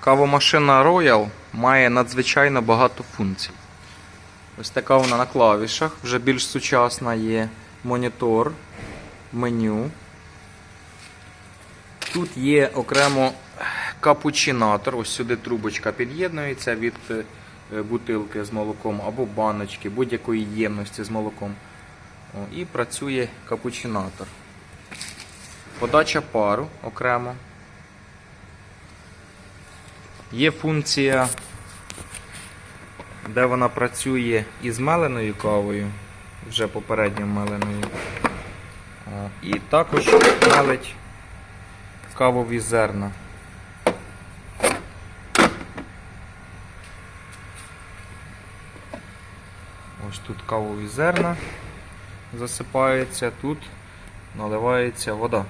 Кавомашина Royal має надзвичайно багато функцій. Ось така вона на клавішах, вже більш сучасна є монітор, меню. Тут є окремо капучинатор. Ось сюди трубочка під'єднується від е, бутилки з молоком або баночки, будь-якої ємності з молоком. І працює капучинатор. Подача пару окремо. Є функція, де вона працює із меленою кавою, вже попередньо меленою. І також мелить кавові зерна. Ось тут кавові зерна засипаються, тут наливається вода.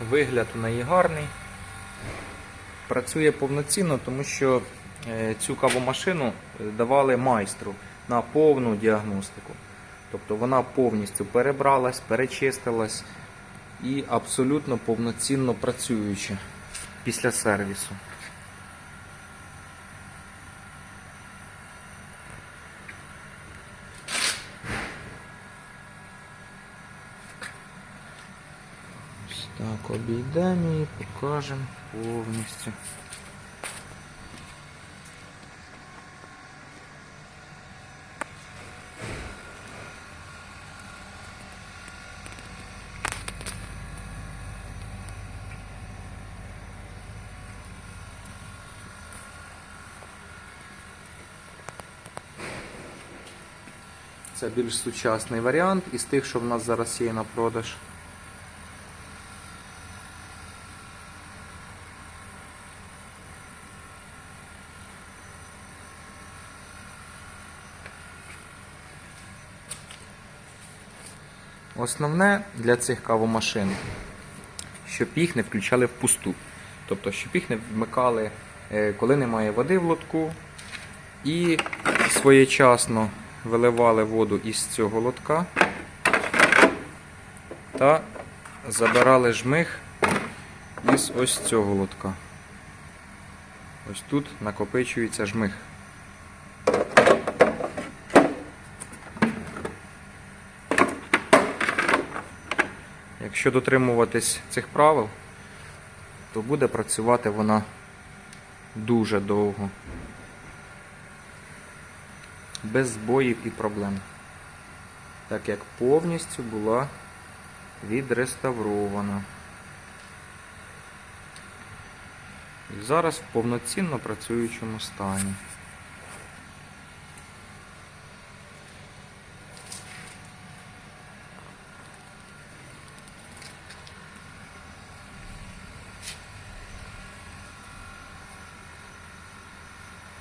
Вигляд у неї гарний. Працює повноцінно, тому що е, цю кавомашину е, давали майстру на повну діагностику. Тобто вона повністю перебралась, перечистилась і абсолютно повноцінно працююча після сервісу. Ось Так, обійдемо її, покажемо повністю. Це більш сучасний варіант із тих, що в нас зараз є на продаж. Основне для цих кавомашин, щоб їх не включали впусту. Тобто, щоб їх не вмикали, е, коли немає води в лотку, і своєчасно виливали воду із цього лотка та забирали жмих із ось цього лотка. Ось тут накопичується жмих. Якщо дотримуватись цих правил, то буде працювати вона дуже довго. Без збоїв і проблем. Так як повністю була відреставрована. І зараз в повноцінно працюючому стані.